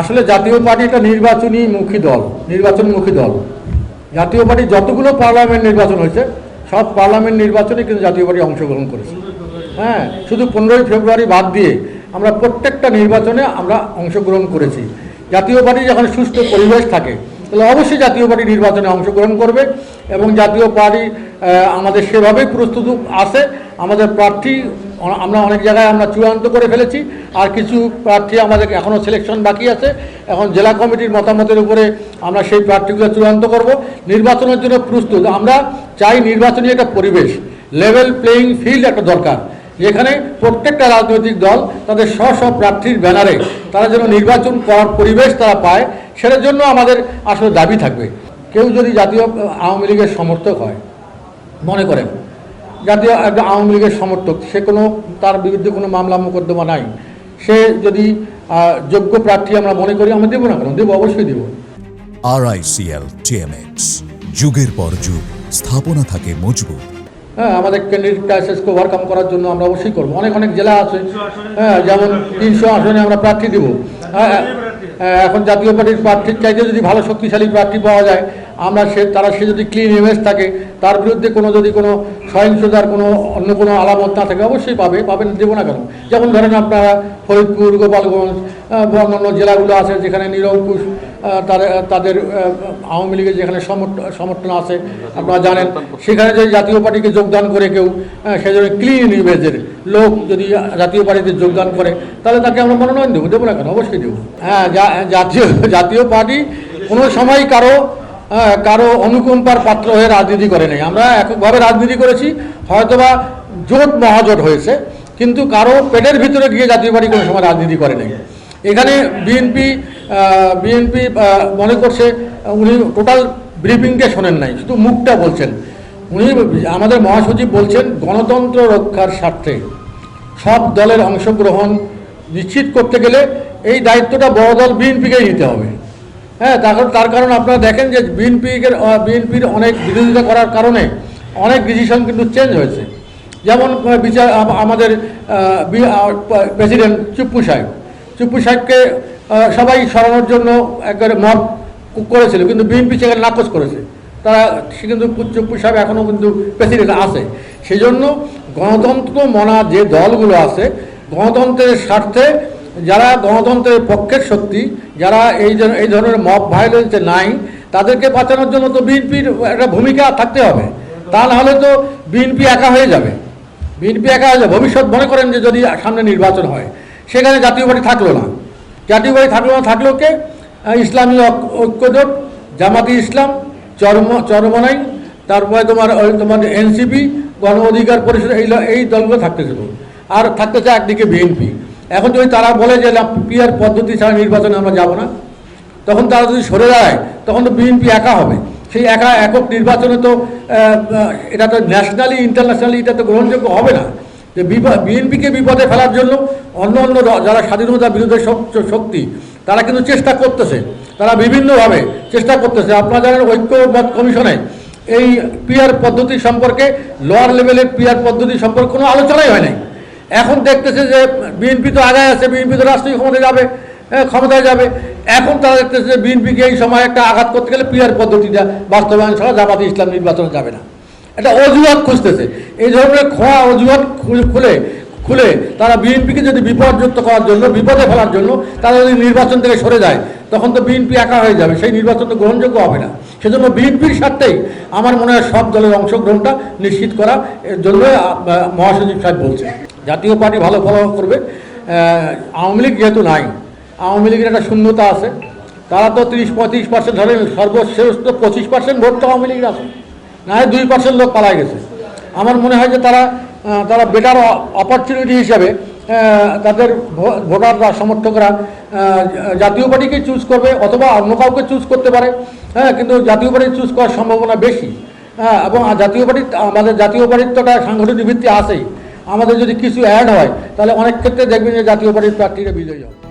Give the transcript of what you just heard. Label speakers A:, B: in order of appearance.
A: আসলে জাতীয় পার্টি একটা নির্বাচনী মুখী দল, নির্বাচনমুখী দল। জাতীয় পার্টি যতগুলো পার্লামেন্ট নির্বাচন হয়েছে, সব পার্লামেন্ট নির্বাচনে কিন্তু জাতীয় পার্টি অংশগ্রহণ করেছে। হ্যাঁ শুধু পনেরোই ফেব্রুয়ারি বাদ দিয়ে আমরা প্রত্যেকটা নির্বাচনে আমরা অংশগ্রহণ করেছি। জাতীয় পার্টি যখন সুস্থ পরিবেশ থাকে, তাহলে অবশ্যই জাতীয় পার্টি নির্বাচনে অংশগ্রহণ করবে এবং জাতীয় পার্টি আমাদের সেভাবেই প্রস্তুত আছে। আমাদের প্রার্থী, আমরা অনেক জায়গায় আমরা চূড়ান্ত করে ফেলেছি, আর কিছু প্রার্থী আমাদের এখনও সিলেকশন বাকি আছে। এখন জেলা কমিটির মতামতের উপরে আমরা সেই প্রার্থীগুলো চূড়ান্ত করব। নির্বাচনের জন্য প্রস্তুত। আমরা চাই নির্বাচনী একটা পরিবেশ লেভেল প্লেয়িং ফিল্ড একটা দরকার, যেখানে প্রত্যেকটা রাজনৈতিক দল তাদের স্ব স্ব প্রার্থীর ব্যানারে তারা যেন নির্বাচন করার পরিবেশ তারা পায়, সেটার জন্য আমাদের আসলে দাবি থাকবে। কেউ যদি জাতীয় আওয়ামী লীগের সমর্থক হয়, মনে করেন। জাতীয় একটা আওয়ামী লীগের সমর্থক সে কোনো তার বিরুদ্ধে কোনো মামলা মোকদ্দমা নাই। সে যদি যোগ্য প্রার্থী আমরা মনে করি আমরা দেবো না কেন? দেবো অবশ্যই দেবো।
B: টিএমএক্স যুগের পর যুগ স্থাপনা থাকে মজবুত।
A: হ্যাঁ আমাদের ক্যান্ডিডেট ক্রাইসিসকে ওভারকাম করার জন্য আমরা অবশ্যই করব। অনেক অনেক জেলা আছে হ্যাঁ যেমন তিনশো আসনে আমরা প্রার্থী দেবো। হ্যাঁ, হ্যাঁ, এখন জাতীয় পার্টির প্রার্থীর চাইতে যদি ভালো শক্তিশালী প্রার্থী পাওয়া যায় আমরা সে, তারা সে যদি ক্লিন ইমেজ থাকে, তার বিরুদ্ধে কোনো যদি কোনো সহিংসতার কোনো অন্য কোনো আলামত না থাকে, অবশ্যই পাবে, পাবেন, দেবো না কেন? যেমন ধরেন আপনারা ফরিদপুর, গোপালগঞ্জ অন্যান্য জেলাগুলো আছে যেখানে নিরঙ্কুশ তাদের আওয়ামী লীগের যেখানে সমর্থ- সমর্থন আছে, আপনারা জানেন, সেখানে যদি জাতীয় পার্টিকে যোগদান করে কেউ সে যদি ক্লিন ইমেজের লোক যদি জাতীয় পার্টিতে যোগদান করে, তাহলে তাকে আমরা মনোনয়ন দেবো দেবো না কেন? অবশ্যই দেবো। হ্যাঁ জাতীয় জাতীয় পার্টি কোনো সময় কারও কারও অনুকম্পার পাত্র হয়ে রাজনীতি করে নেই। আমরা এককভাবে রাজনীতি করেছি, হয়তোবা জোট মহাজোট হয়েছে, কিন্তু কারও পেটের ভিতরে গিয়ে জাতীয় পার্টি কোনো সময় রাজনীতি করে নেই। এখানে বিএনপি বিএনপি মনে করছে, উনি টোটাল ব্রিফিংটা শোনেন নাই, শুধু মুখটা বলছেন। উনি আমাদের মহাসচিব বলছেন, গণতন্ত্র রক্ষার স্বার্থে সব দলের অংশগ্রহণ নিশ্চিত করতে গেলে এই দায়িত্বটা বড় দল বিএনপিকেই নিতে হবে। হ্যাঁ তার তার কারণ আপনারা দেখেন যে বিএনপির বিএনপির অনেক বিরোধিতা করার কারণে অনেক ডিসিশন কিন্তু চেঞ্জ হয়েছে। যেমন বিচার আমাদের প্রেসিডেন্ট চুপ্পু সাহেব। চুপ্পু সাহেবকে সবাই সরানোর জন্য একবারে মত করেছিল, কিন্তু বিএনপি সেখানে নাকচ করেছে। তারা, সে কিন্তু চুপ্পু সাহেব এখনও কিন্তু প্রেসিডেন্ট আছে। সেই জন্য গণতন্ত্র মনা যে দলগুলো আছে, গণতন্ত্রের স্বার্থে যারা গণতন্ত্রের পক্ষের শক্তি, যারা এই এই ধরনের মব ভায়োলেন্সে নাই, তাদেরকে বাঁচানোর জন্য তো বিএনপির একটা ভূমিকা থাকতে হবে। তা নাহলে তো বিএনপি একা হয়ে যাবে। বিএনপি একা হয়ে যাবে। ভবিষ্যৎ মনে করেন যে যদি সামনে নির্বাচন হয়, সেখানে জাতীয় পার্টি থাকল না। জাতীয় পার্টি থাকল না থাকল কে? ইসলামী ঐক- ঐক্যজোট জামাতি ইসলাম, চরম, চরমনাই, তারপরে তোমার তোমার এনসিপি, গণ অধিকার পরিষদ, এই এই দলগুলো থাকতেছিল আর থাকতেছে একদিকে বিএনপি। এখন যদি তারা বলে যে পিয়ার পদ্ধতি ছাড়া নির্বাচনে আমরা যাব না, তখন তারা যদি সরে দাঁড়ায়, তখন তো বিএনপি একা হবে। সেই একা একক নির্বাচনে তো এটা তো ন্যাশনালি ইন্টারন্যাশনালি এটা তো গ্রহণযোগ্য হবে না। যে বিএনপিকে বিপদে ফেলার জন্য অন্য অন্য যারা স্বাধীনতা বিরোধী শক্তি, তারা কিন্তু চেষ্টা করতেছে। তারা বিভিন্নভাবে চেষ্টা করতেছে। আপনারা জানেন ঐক্যমত কমিশনে এই পিয়ার পদ্ধতি সম্পর্কে লোয়ার লেভেলের পিয়ার পদ্ধতি সম্পর্কে কোনো আলোচনাই হয় নাই। এখন দেখতেছে যে বিএনপি তো আগায় আছে বিএনপি তো রাষ্ট্রীয় ক্ষমতায় যাবে হ্যাঁ, ক্ষমতায় যাবে। এখন তারা দেখতেছে যে বিএনপিকে এই সময় একটা আঘাত করতে গেলে পিয়ার পদ্ধতিটা বাস্তবায়ন ছাড়া জামাতে ইসলাম নির্বাচনে যাবে না। এটা অজুহাত খুঁজতেছে। এই ধরনের খোয়া অজুহাত খুলে খুলে তারা বিএনপিকে যদি বিপদযুক্ত করার জন্য বিপদে ফেলার জন্য তারা যদি নির্বাচন থেকে সরে যায় তখন তো বিএনপি একা হয়ে যাবে। সেই নির্বাচন তো গ্রহণযোগ্য হবে না। সেজন্য বিএনপির স্বার্থেই আমার মনে হয় সব দলের অংশগ্রহণটা নিশ্চিত করা এর জন্য মহাসচিব সাহেব বলছে জাতীয় পার্টি ভালো ফলাফল করবে। আওয়ামী লীগ যেহেতু নাই, আওয়ামী লীগের একটা শূন্যতা আছে। তারা তো তিরিশ পঁয়ত্রিশ পার্সেন্ট ধরেন সর্বশেষ তো পঁচিশ পার্সেন্ট ভোট তো আওয়ামী লীগের আছে। না দুই পার্সেন্ট লোক পালায় গেছে। আমার মনে হয় যে তারা তারা বেটার অপরচুনিটি হিসেবে তাদের ভোটাররা সমর্থকরা জাতীয় পার্টিকে চুজ করবে অথবা অন্য কাউকে চুজ করতে পারে। হ্যাঁ কিন্তু জাতীয় পার্টি চুজ করার সম্ভাবনা বেশি। হ্যাঁ এবং জাতীয় পার্টি, আমাদের জাতীয় পার্টির তো একটা সাংগঠনিক ভিত্তি আছেই। আমাদের যদি কিছু অ্যাড হয়, তাহলে অনেক ক্ষেত্রে দেখবেন যে জাতীয় পার্টির প্রার্থীরা বিজয়ী হবে।